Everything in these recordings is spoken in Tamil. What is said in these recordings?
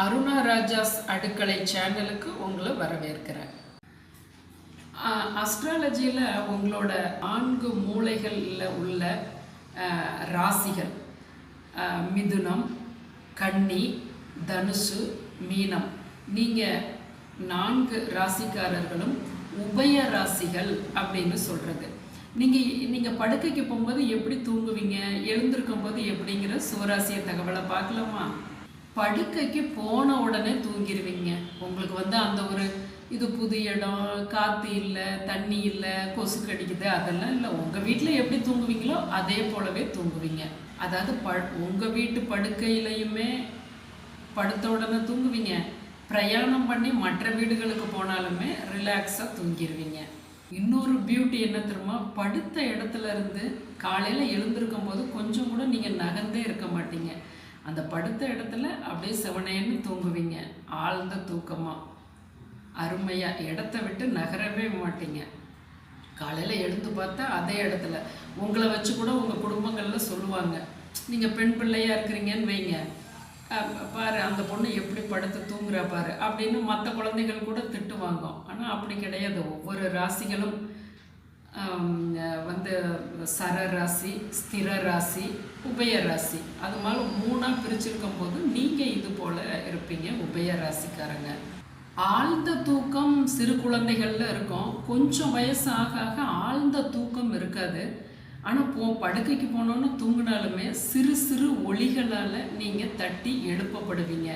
அருணா ராஜாஸ் அடுக்கலை சேனலுக்கு உங்களை வரவேற்கிறேன். அஸ்ட்ராலஜியில் உங்களோட நான்கு மூளைகளில் உள்ள ராசிகள் மிதுனம் கன்னி தனுசு மீனம். நீங்கள் நான்கு ராசிக்காரர்களும் உபய ராசிகள் அப்படின்னு சொல்கிறது நீங்கள் நீங்கள் படுக்கைக்கு போகும்போது எப்படி தூங்குவீங்க? எழுந்திருக்கும் போது எப்படிங்கிற சுவராசிய தகவலை பார்க்கலாமா? படுக்கைக்கு போன உடனே தூங்கிடுவீங்க உங்களுக்கு வந்து அந்த ஒரு இது புது இடம் காற்று இல்லை தண்ணி இல்லை கொசு கடிக்குது அதெல்லாம் இல்லை. உங்கள் வீட்டில் எப்படி தூங்குவீங்களோ அதே போலவே தூங்குவீங்க. அதாவது ப உங்கள் வீட்டு படுக்கையிலையுமே படுத்த உடனே தூங்குவீங்க. பிரயாணம் பண்ணி மற்ற வீடுகளுக்கு போனாலுமே ரிலாக்ஸாக தூங்கிடுவீங்க இன்னொரு பியூட்டி என்ன தெரியுமா? படுத்த இடத்துல இருந்து காலையில் எழுந்திருக்கும் போது கொஞ்சம் கூட நீங்கள் நகர்ந்தே இருக்க மாட்டீங்க. அந்த படுத்த இடத்துல அப்படியே செவனேன்னு தூங்குவீங்க. ஆழ்ந்த தூக்கமாக அருமையாக இடத்த விட்டு நகரவே மாட்டீங்க. காலையில் எழுந்து பார்த்தா அதே இடத்துல. உங்களை வச்சு கூட உங்கள் குடும்பங்களில் சொல்லுவாங்க. நீங்கள் பெண் பிள்ளையாக இருக்கிறீங்கன்னு வைங்க. பாரு அந்த பொண்ணு எப்படி படுத்து தூங்குறா பாரு அப்படின்னு மற்ற குழந்தைகள் கூட திட்டுவாங்க. ஆனால் அப்படி கிடையாது. ஒவ்வொரு ராசிகளும் வந்து சர ராசி ஸ்திர ராசி உபய ராசி அது மாதிரி மூணாக பிரிச்சிருக்கும் போது நீங்கள் இது போல் இருப்பீங்க உபய ராசிக்காரங்க ஆழ்ந்த தூக்கம் சிறு குழந்தைகளில் இருக்கும். கொஞ்சம் வயசு ஆக ஆக ஆழ்ந்த தூக்கம் இருக்காது. ஆனால் போ படுக்கைக்கு போனோன்னு தூங்கினாலுமே சிறு சிறு ஒளிகளால் நீங்கள் தட்டி எழுப்பப்படுவீங்க.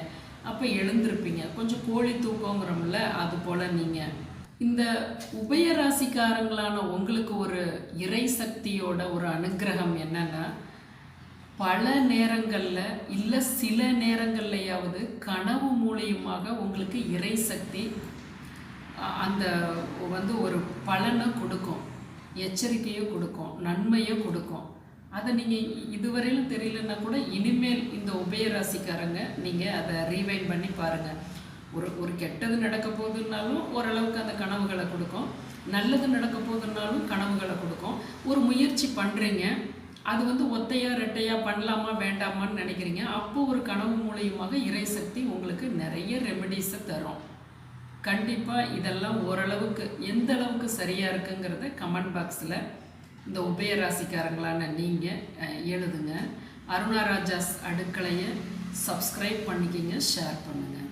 அப்போ எழுந்திருப்பீங்க. கொஞ்சம் கோழி தூக்கங்கிறோம்ல அது போல் நீங்கள் இந்த உபயராசிக்காரங்களான உங்களுக்கு ஒரு இறை சக்தியோட ஒரு அனுக்கிரகம் என்னன்னா பல நேரங்களில் இல்லை சில நேரங்கள்லையாவது கனவு மூலியமாக உங்களுக்கு இறை சக்தி அந்த வந்து ஒரு பலனை கொடுக்கும். எச்சரிக்கையை கொடுக்கும் நன்மையை கொடுக்கும். அதை நீங்கள் இதுவரையிலும் தெரியலன்னா கூட இனிமேல் இந்த உபயராசிக்காரங்க நீங்கள் அதை ரீவைண்ட் பண்ணி பாருங்கள் ஒரு ஒரு கெட்டது நடக்க போகுதுன்னாலும் ஓரளவுக்கு அந்த கனவுகளை கொடுக்கும். நல்லது நடக்க போகுதுன்னாலும் கனவுகளை கொடுக்கும். ஒரு முயற்சி பண்ணுறீங்க அது வந்து ஒத்தையா ரெட்டையா பண்ணலாமா வேண்டாமான்னு நினைக்கிறீங்க. அப்போ ஒரு கனவு மூலியமாக இறை சக்தி உங்களுக்கு நிறைய ரெமெடிஸை தரும். கண்டிப்பாக இதெல்லாம் ஓரளவுக்கு எந்த அளவுக்கு சரியாக இருக்குங்கிறத கமெண்ட் பாக்ஸில் இந்த உபயராசிக்காரங்களான நீங்கள் எழுதுங்க. அருணாராஜாஸ் அடுக்கலையை சப்ஸ்கிரைப் பண்ணிக்கிங்க ஷேர் பண்ணுங்கள்